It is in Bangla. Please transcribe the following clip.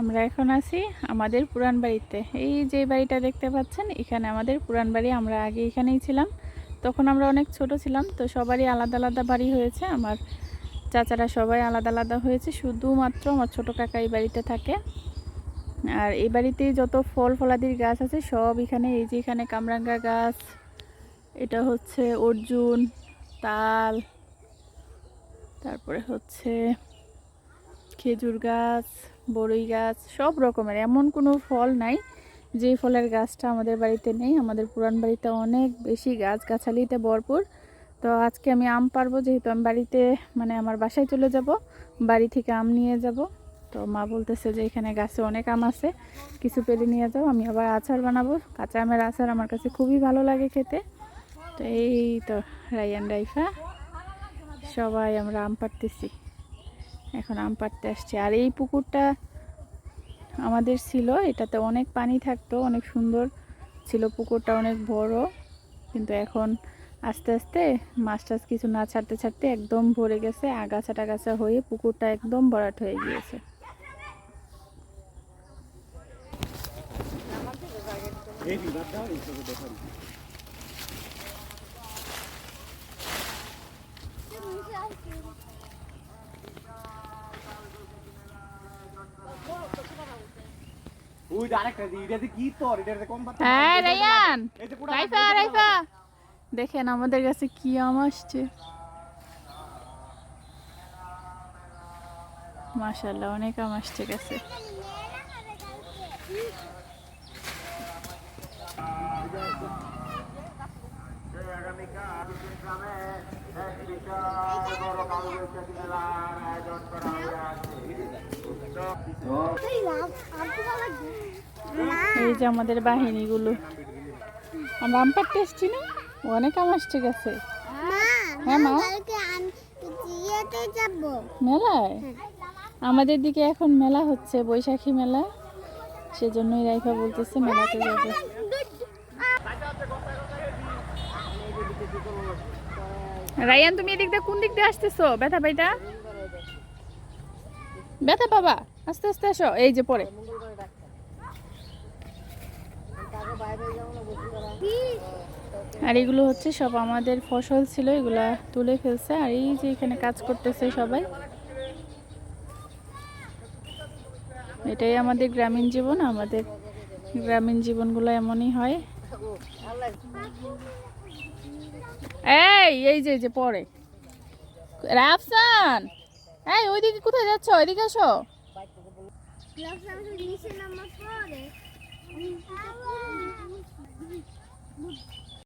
আমরা এখন আছি আমাদের পুরান বাড়িতে। এই যে বাড়িটা দেখতে পাচ্ছেন, এখানে আমাদের পুরান বাড়ি, আমরা আগে এখানেই ছিলাম। তখন আমরা অনেক ছোট ছিলাম, তো সবারই আলাদা আলাদা বাড়ি হয়েছে। আমার চাচারা সবাই আলাদা আলাদা হয়েছে, শুধুমাত্র আমার ছোট কাকা এই বাড়িতে থাকে। আর এই বাড়িতে যত ফল ফলাদির গাছ আছে, সব এখানে, এই যে এখানে কামরাঙ্গা গাছ, এটা হচ্ছে অর্জুন, তাল, তারপরে হচ্ছে খেজুর গাছ, বড়ই গাছ, সব রকমের। এমন কোনো ফল নাই যে ফলের গাছটা আমাদের বাড়িতে নেই। আমাদের পুরান বাড়িতে অনেক বেশি গাছ, গাছালিতে ভরপুর। তো আজকে আমি আম পারব যেহেতু আমি বাড়িতে মানে আমার বাসায় চলে যাব, বাড়ি থেকে আম নিয়ে যাব। তো মা বলতেছে যে এখানে গাছে অনেক আম আছে, কিছু পেরে নিয়ে যাও। আমি আবার আচার বানাবো। কাঁচা আমের আচার আমার কাছে খুবই ভালো লাগে খেতে। তো এই তো রাইয়ান রাইফা। সবাই আমরা আম পাড়তেছি। এখন আম পাড়তে আসছে। আর এই পুকুরটা আমাদের ছিল, এটাতে অনেক পানি থাকতো, অনেক সুন্দর ছিল। পুকুরটা অনেক বড়, কিন্তু এখন আস্তে আস্তে মাছ টাছ কিছু না ছাড়তে ছাড়তে একদম ভরে গেছে, আগাছা টাগাছা হয়ে পুকুরটা একদম ভরাট হয়ে গিয়েছে। ওই আরেকটা এটাতে কি তোর? এটাতে কম পাতা হ্যাঁ রাইফা রাইফা দেখেন আমাদের কাছে কি আম আসছে। মাশাল্লাহ অনেক আম আসছে গেছে এই যে আমাদের বাহিনীগুলো। আমরা আম পাড়তে না? অনেক আম আসছে গেছে। হ্যাঁ, মা? মেলায়? আমাদের দিকে এখন মেলা হচ্ছে বৈশাখী মেলা। সেজন্যই রাইফা বলতেছে মেলাতে যাবে। রায়ান, তুমি এদিক দিয়ে কোন দিক দিয়ে আসতেছো? ব্যথা পাইটা? ব্যথা বাবা আস্তে আস্তে আসো। এই যে পরে। আর এগুলো হচ্ছে সব আমাদের ফসল ছিল, এগুলা তুলে ফেলছে। আর এই যে এখানে কাজ করতেছে সবাই। এটাই আমাদের গ্রামীণ জীবন, আমাদের গ্রামীণ জীবনগুলো এমনই হয়। এই এই যে যে পরে। রাফসান! এই ওইদিকে কোথায় যাচ্ছ? ওইদিকে আসো।